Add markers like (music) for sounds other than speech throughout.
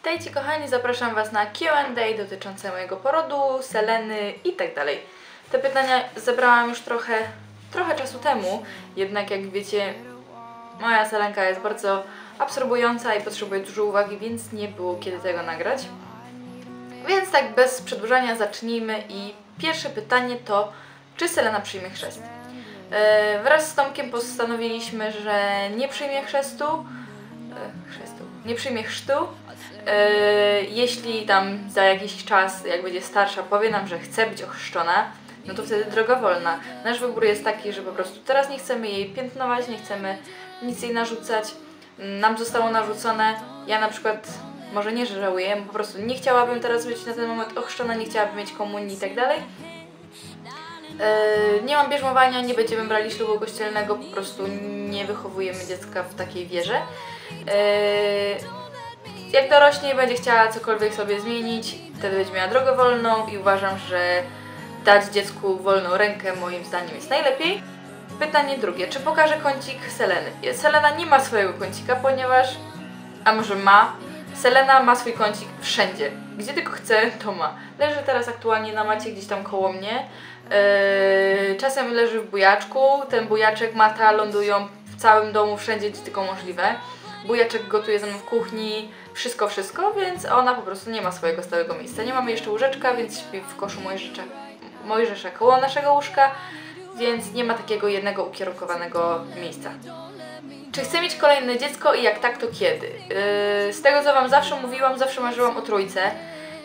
Witajcie kochani, zapraszam Was na Q&A dotyczące mojego porodu, seleny i tak dalej. Te pytania zebrałam już trochę, trochę czasu temu, jednak jak wiecie, moja selenka jest bardzo absorbująca i potrzebuje dużo uwagi, więc nie było kiedy tego nagrać. Więc tak bez przedłużania zacznijmy i pierwsze pytanie to, czy Selena przyjmie chrzest? E, wraz z Tomkiem postanowiliśmy, że nie przyjmie chrztu, e, chrztu, nie przyjmie chrztu, jeśli tam za jakiś czas, jak będzie starsza, powie nam, że chce być ochrzczona, no to wtedy droga wolna. Nasz wybór jest taki, że po prostu teraz nie chcemy jej piętnować, nie chcemy nic jej narzucać. Nam zostało narzucone, ja na przykład może nie, że żałuję, po prostu nie chciałabym teraz być na ten moment ochrzczona, nie chciałabym mieć komunii i tak dalej. Yy, nie mam bierzmowania, nie będziemy brali ślubu kościelnego, po prostu nie wychowujemy dziecka w takiej wierze. Jak dorośnie będzie chciała cokolwiek sobie zmienić, wtedy będzie miała drogę wolną i uważam, że dać dziecku wolną rękę moim zdaniem jest najlepiej. Pytanie drugie, czy pokaże kącik Seleny? Selena nie ma swojego kącika, ponieważ, a może ma, Selena ma swój kącik wszędzie. Gdzie tylko chce, to ma. Leży teraz aktualnie na macie gdzieś tam koło mnie. Yy, czasem leży w bujaczku. Ten bujaczek, mata lądują w całym domu, wszędzie, gdzie tylko możliwe. Bujaczek gotuje ze mną w kuchni, wszystko, wszystko, więc ona po prostu nie ma swojego stałego miejsca. Nie mamy jeszcze łóżeczka, więc śpi w koszu Mojżesza, Mojżesza koło naszego łóżka, więc nie ma takiego jednego ukierunkowanego miejsca. Czy chcę mieć kolejne dziecko i jak tak, to kiedy? Yy, z tego co Wam zawsze mówiłam, zawsze marzyłam o trójce.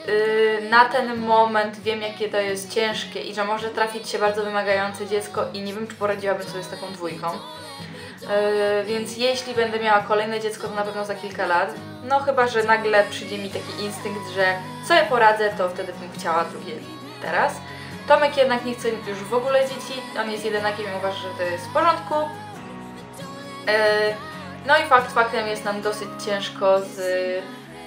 Yy, na ten moment wiem, jakie to jest ciężkie i że może trafić się bardzo wymagające dziecko i nie wiem, czy poradziłabym sobie z taką dwójką. Yy, więc jeśli będę miała kolejne dziecko, to na pewno za kilka lat. No chyba, że nagle przyjdzie mi taki instynkt, że sobie poradzę, to wtedy bym chciała drugie teraz. Tomek jednak nie chce już w ogóle dzieci, on jest jedynakiem i uważa, że to jest w porządku. E, no i fakt faktem jest nam dosyć ciężko z,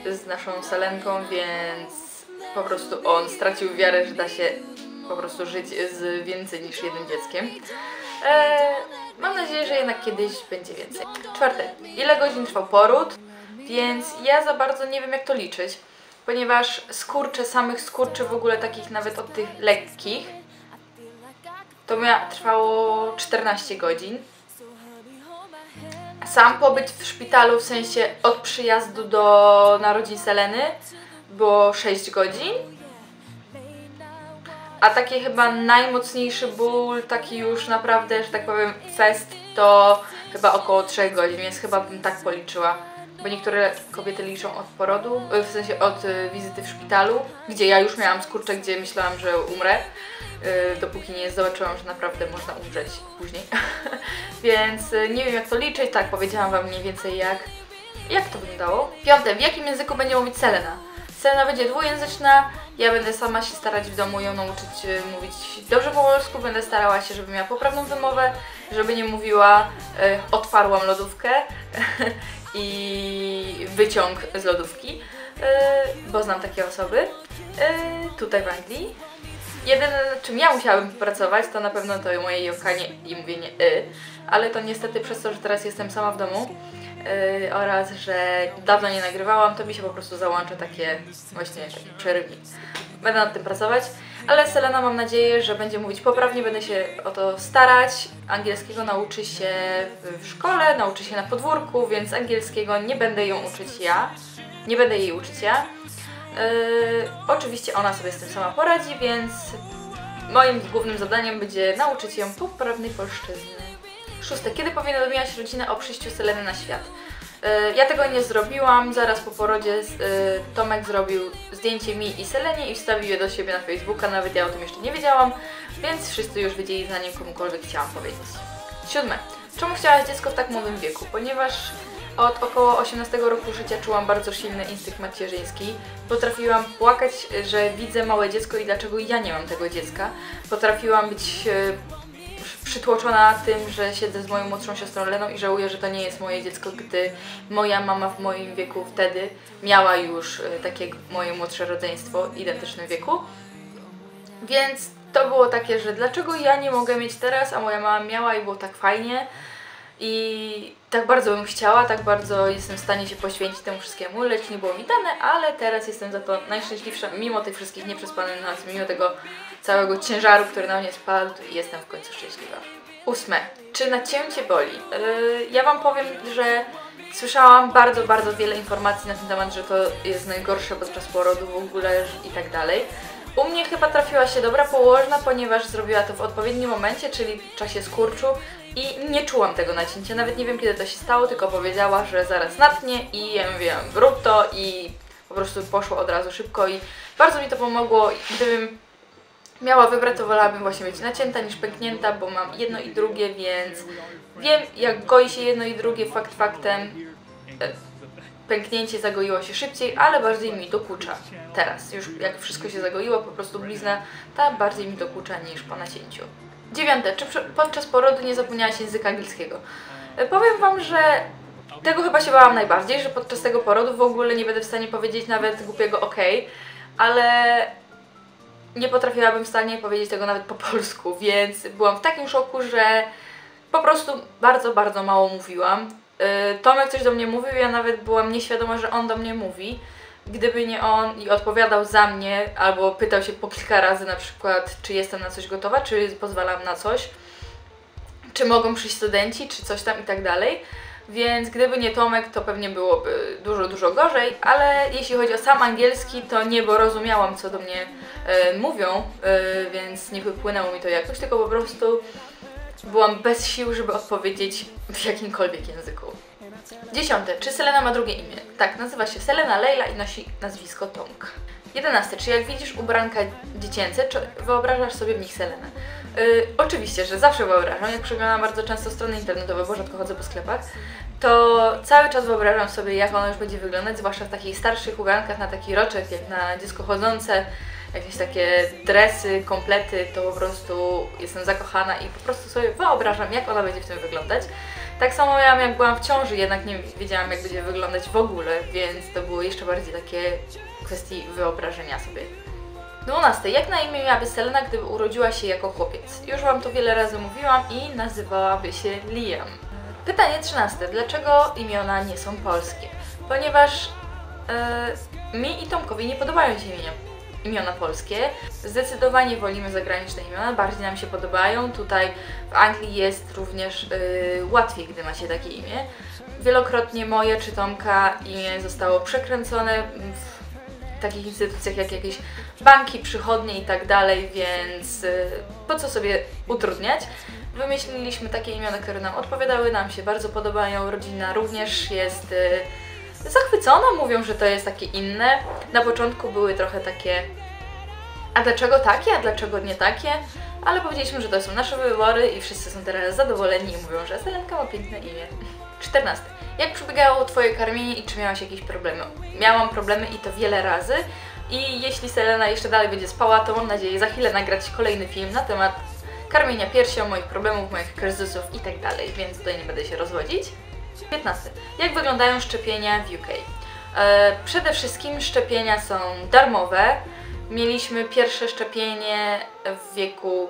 z naszą Selenką, więc po prostu on stracił wiarę, że da się po prostu żyć z więcej niż jednym dzieckiem. Mam nadzieję, że jednak kiedyś będzie więcej. Czwarte. Ile godzin trwał poród? Więc ja za bardzo nie wiem jak to liczyć, ponieważ skurcze, samych skurczy w ogóle takich nawet od tych lekkich, to miała, trwało 14 godzin sam pobyt w szpitalu, w sensie od przyjazdu do narodzin Seleny było 6 godzin. A taki chyba najmocniejszy ból, taki już naprawdę, że tak powiem, fest, to chyba około 3 godzin, więc chyba bym tak policzyła. Bo niektóre kobiety liczą od porodu, w sensie od y, wizyty w szpitalu, gdzie ja już miałam skurcze, gdzie myślałam, że umrę. Y, dopóki nie zobaczyłam, że naprawdę można umrzeć później. (laughs) Więc nie wiem jak to liczyć, tak powiedziałam Wam mniej więcej jak, jak to wyglądało. Piąte, w jakim języku będzie mówić Selena? Selena będzie dwujęzyczna, ja będę sama się starać w domu ją nauczyć y, mówić dobrze po polsku, będę starała się, żeby miała poprawną wymowę, żeby nie mówiła y, otwarłam lodówkę (laughs) i wyciąg z lodówki, y, bo znam takie osoby y, tutaj w Anglii. Jedyne, czym ja musiałabym pracować, to na pewno to moje jąkanie i mówienie y, ale to niestety przez to, że teraz jestem sama w domu y, oraz, że dawno nie nagrywałam, to mi się po prostu załącza takie właśnie taki przerywnik. Będę nad tym pracować, ale Selena mam nadzieję, że będzie mówić poprawnie, będę się o to starać. Angielskiego nauczy się w szkole, nauczy się na podwórku, więc angielskiego nie będę ją uczyć ja, nie będę jej uczyć ja. Yy, oczywiście ona sobie z tym sama poradzi, więc moim głównym zadaniem będzie nauczyć ją poprawnej polszczyzny. Szóste. Kiedy powinna dowiadać rodzinę o przyjściu Seleny na świat? Yy, ja tego nie zrobiłam. Zaraz po porodzie yy, Tomek zrobił zdjęcie mi i Selenie i wstawił je do siebie na Facebooka. Nawet ja o tym jeszcze nie wiedziałam, więc wszyscy już wiedzieli, zanim komukolwiek chciałam powiedzieć. Siódme. Czemu chciałaś dziecko w tak młodym wieku? Ponieważ od około 18 roku życia czułam bardzo silny instynkt macierzyński. Potrafiłam płakać, że widzę małe dziecko i dlaczego ja nie mam tego dziecka. Potrafiłam być e, przytłoczona tym, że siedzę z moją młodszą siostrą Leną i żałuję, że to nie jest moje dziecko, gdy moja mama w moim wieku wtedy miała już e, takie moje młodsze rodzeństwo w identycznym wieku. Więc to było takie, że dlaczego ja nie mogę mieć teraz, a moja mama miała i było tak fajnie. I tak bardzo bym chciała, tak bardzo jestem w stanie się poświęcić temu wszystkiemu, lecz nie było mi dane, ale teraz jestem za to najszczęśliwsza, mimo tych wszystkich nieprzespanych nocy, mimo tego całego ciężaru, który na mnie spadł, jestem w końcu szczęśliwa. Ósme. Czy nacięcie boli? Yy, ja Wam powiem, że słyszałam bardzo, bardzo wiele informacji na ten temat, że to jest najgorsze podczas porodu w ogóle i tak dalej. U mnie chyba trafiła się dobra położna, ponieważ zrobiła to w odpowiednim momencie, czyli w czasie skurczu i nie czułam tego nacięcia, nawet nie wiem kiedy to się stało, tylko powiedziała, że zaraz natnie i ja mówiłam rób to i po prostu poszło od razu szybko i bardzo mi to pomogło. Gdybym miała wybrać, to wolałabym właśnie być nacięta niż pęknięta, bo mam jedno i drugie, więc wiem jak goi się jedno i drugie, fakt faktem. Pęknięcie zagoiło się szybciej, ale bardziej mi dokucza teraz. Już jak wszystko się zagoiło, po prostu blizna ta bardziej mi dokucza niż po nacięciu. Dziewiąte, czy podczas porodu nie zapomniałaś języka angielskiego? E, powiem Wam, że tego chyba się bałam najbardziej, że podczas tego porodu w ogóle nie będę w stanie powiedzieć nawet głupiego ok, ale nie potrafiłabym w stanie powiedzieć tego nawet po polsku, więc byłam w takim szoku, że po prostu bardzo, bardzo mało mówiłam. Y, Tomek coś do mnie mówił, ja nawet byłam nieświadoma, że on do mnie mówi. Gdyby nie on i odpowiadał za mnie, albo pytał się po kilka razy na przykład, czy jestem na coś gotowa, czy pozwalam na coś, czy mogą przyjść studenci, czy coś tam i tak dalej. Więc gdyby nie Tomek, to pewnie byłoby dużo, dużo gorzej, ale jeśli chodzi o sam angielski, to nie, bo rozumiałam, co do mnie e, mówią, e, więc nie wypłynęło mi to jakoś, tylko po prostu byłam bez sił, żeby odpowiedzieć w jakimkolwiek języku. Dziesiąte. Czy Selena ma drugie imię? Tak, nazywa się Selena Leila i nosi nazwisko Tomk. Jedenaste. Czy jak widzisz ubranka dziecięce, czy wyobrażasz sobie w nich Selenę? Yy, oczywiście, że zawsze wyobrażam. Jak przeglądam bardzo często strony internetowe, bo rzadko chodzę po sklepach, to cały czas wyobrażam sobie, jak ona już będzie wyglądać, zwłaszcza w takich starszych ubrankach na taki roczek, jak na dziecko chodzące, jakieś takie dresy, komplety, to po prostu jestem zakochana i po prostu sobie wyobrażam, jak ona będzie w tym wyglądać. Tak samo miałam jak byłam w ciąży, jednak nie wiedziałam jak będzie wyglądać w ogóle, więc to było jeszcze bardziej takie kwestii wyobrażenia sobie. 12. Jak na imię miałaby Selena, gdyby urodziła się jako chłopiec? Już Wam to wiele razy mówiłam i nazywałaby się Liam. Pytanie 13. Dlaczego imiona nie są polskie? Ponieważ yy, mi i Tomkowi nie podobają się imienia imiona polskie. Zdecydowanie wolimy zagraniczne imiona, bardziej nam się podobają. Tutaj w Anglii jest również yy, łatwiej, gdy macie takie imię. Wielokrotnie moje czy Tomka imię zostało przekręcone w takich instytucjach jak jakieś banki, przychodnie i tak dalej, więc yy, po co sobie utrudniać? Wymyśliliśmy takie imiona, które nam odpowiadały, nam się bardzo podobają. Rodzina również jest yy, zachwycona, mówią, że to jest takie inne. Na początku były trochę takie a dlaczego takie, a dlaczego nie takie? Ale powiedzieliśmy, że to są nasze wybory i wszyscy są teraz zadowoleni i mówią, że Selenka ma piękne imię. 14. Jak przebiegało Twoje karmienie i czy miałaś jakieś problemy? Miałam problemy i to wiele razy. I jeśli Selena jeszcze dalej będzie spała, to mam nadzieję za chwilę nagrać kolejny film na temat karmienia piersią, moich problemów, moich kryzysów i tak dalej, więc tutaj nie będę się rozwodzić. 15. Jak wyglądają szczepienia w UK? E, przede wszystkim szczepienia są darmowe. Mieliśmy pierwsze szczepienie w wieku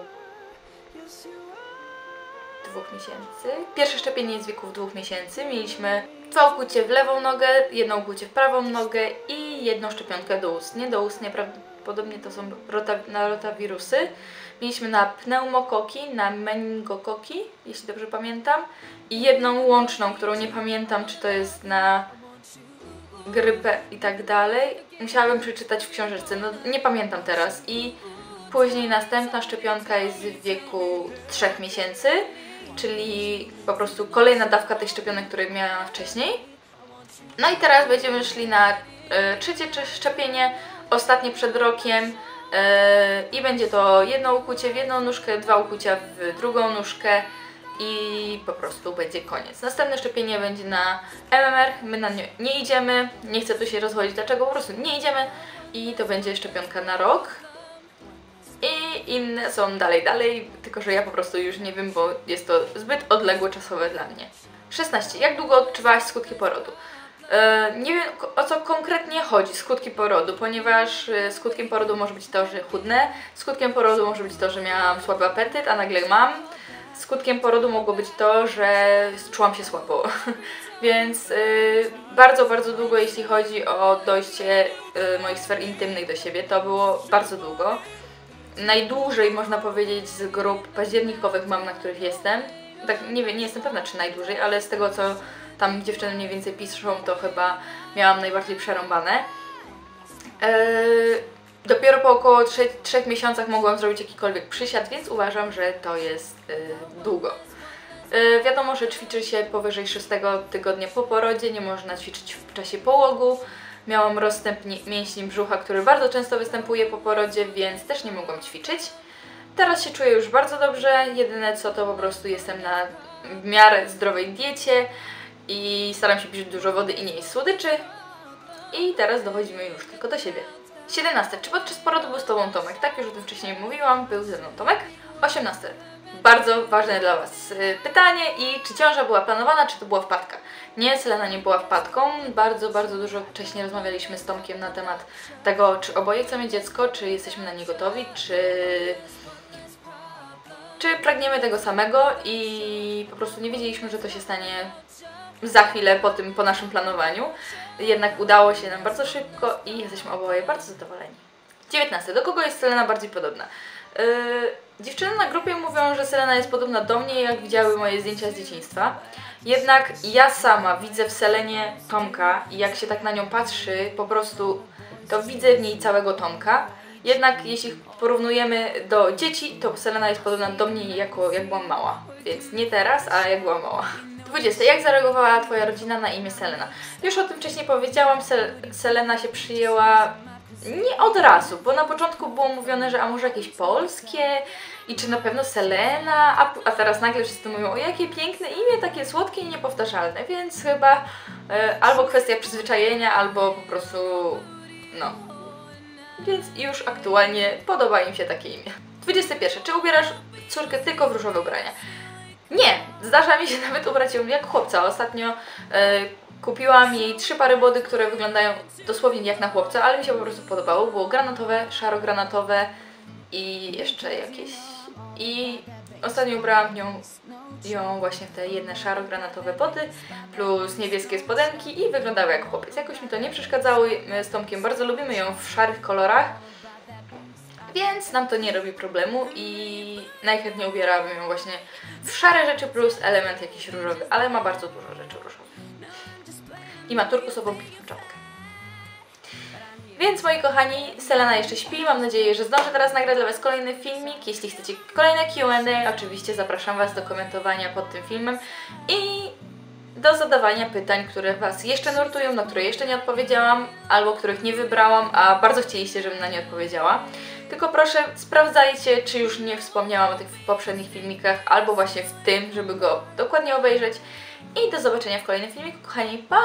dwóch miesięcy. Pierwsze szczepienie jest w wieku dwóch miesięcy. Mieliśmy dwa ukucie w lewą nogę, jedno ukucie w prawą nogę i jedną szczepionkę do ust. Nie do ust, prawdopodobnie to są rota, na rotawirusy. Mieliśmy na pneumokoki, na meningokoki, jeśli dobrze pamiętam, i jedną łączną, którą nie pamiętam, czy to jest na grypę i tak dalej. Musiałabym przeczytać w książeczce, no nie pamiętam teraz. I później następna szczepionka jest w wieku 3 miesięcy, czyli po prostu kolejna dawka tej szczepionek, które miałam wcześniej. No i teraz będziemy szli na y, trzecie szczepienie, ostatnie przed rokiem. Yy, I będzie to jedno ukucie w jedną nóżkę, dwa ukucia w drugą nóżkę i po prostu będzie koniec. Następne szczepienie będzie na MMR, my na nie nie idziemy, nie chcę tu się rozchodzić dlaczego, po prostu nie idziemy i to będzie szczepionka na rok. I inne są dalej, dalej, tylko że ja po prostu już nie wiem, bo jest to zbyt odległe czasowe dla mnie. 16. Jak długo odczuwałaś skutki porodu? E, nie wiem o co konkretnie chodzi skutki porodu, ponieważ e, skutkiem porodu może być to, że chudnę, skutkiem porodu może być to, że miałam słaby apetyt, a nagle mam. skutkiem porodu mogło być to, że czułam się słabo. (laughs) Więc y, bardzo, bardzo długo, jeśli chodzi o dojście moich sfer intymnych do siebie, to było bardzo długo. Najdłużej można powiedzieć z grup październikowych mam, na których jestem. Tak, nie, wiem, nie jestem pewna, czy najdłużej, ale z tego, co tam dziewczyny mniej więcej piszą, to chyba miałam najbardziej przerąbane. Yy, dopiero po około 3, 3 miesiącach mogłam zrobić jakikolwiek przysiad, więc uważam, że to jest yy, długo. Yy, wiadomo, że ćwiczy się powyżej 6 tygodnia po porodzie, nie można ćwiczyć w czasie połogu. Miałam rozstęp mięśni brzucha, który bardzo często występuje po porodzie, więc też nie mogłam ćwiczyć. Teraz się czuję już bardzo dobrze, jedyne co to po prostu jestem na w miarę zdrowej diecie i staram się pić dużo wody i nie jeść słodyczy. I teraz dochodzimy już tylko do siebie. 17. Czy podczas porodu był z Tobą Tomek? Tak, już o tym wcześniej mówiłam, był ze mną Tomek. 18. Bardzo ważne dla Was y, pytanie i czy ciąża była planowana, czy to była wpadka? Nie, Selena nie była wpadką. Bardzo, bardzo dużo wcześniej rozmawialiśmy z Tomkiem na temat tego, czy oboje chcemy dziecko, czy jesteśmy na nie gotowi, czy czy pragniemy tego samego i po prostu nie wiedzieliśmy, że to się stanie za chwilę po tym, po naszym planowaniu. Jednak udało się nam bardzo szybko i jesteśmy oboje bardzo zadowoleni. 19. Do kogo jest Selena bardziej podobna? Yy, dziewczyny na grupie mówią, że Selena jest podobna do mnie, jak widziały moje zdjęcia z dzieciństwa. Jednak ja sama widzę w Selenie Tomka i jak się tak na nią patrzy, po prostu to widzę w niej całego Tomka. Jednak jeśli porównujemy do dzieci, to Selena jest podobna do mnie jako jak byłam mała. Więc nie teraz, a jak byłam mała. 20. Jak zareagowała Twoja rodzina na imię Selena? Już o tym wcześniej powiedziałam, Sel Selena się przyjęła nie od razu, bo na początku było mówione, że a może jakieś polskie i czy na pewno Selena, a, a teraz nagle wszyscy mówią, o jakie piękne imię, takie słodkie i niepowtarzalne, więc chyba e, albo kwestia przyzwyczajenia, albo po prostu no. Więc już aktualnie podoba im się takie imię. 21. Czy ubierasz córkę tylko w różowe ubrania? Nie, zdarza mi się (laughs) nawet ubrać ją jak chłopca. Ostatnio e, kupiłam jej trzy pary body, które wyglądają dosłownie jak na chłopca, ale mi się po prostu podobało. Było granatowe, szaro-granatowe i jeszcze jakieś. I ostatnio ubrałam nią ją właśnie w te jedne szaro-granatowe boty plus niebieskie spodenki i wyglądały jak chłopiec. Jakoś mi to nie przeszkadzało. My z Tomkiem bardzo lubimy ją w szarych kolorach. Więc nam to nie robi problemu i najchętniej ubierałabym ją właśnie w szare rzeczy plus element jakiś różowy, ale ma bardzo dużo rzeczy różowych. I ma turkusową czapkę. Więc moi kochani, Selena jeszcze śpi. Mam nadzieję, że zdążę teraz nagrać dla Was kolejny filmik. Jeśli chcecie kolejne Q&A, oczywiście zapraszam Was do komentowania pod tym filmem i do zadawania pytań, które Was jeszcze nurtują, na które jeszcze nie odpowiedziałam, albo których nie wybrałam, a bardzo chcieliście, żebym na nie odpowiedziała. Tylko proszę, sprawdzajcie, czy już nie wspomniałam o tych poprzednich filmikach, albo właśnie w tym, żeby go dokładnie obejrzeć. I do zobaczenia w kolejnym filmiku, kochani. Pa!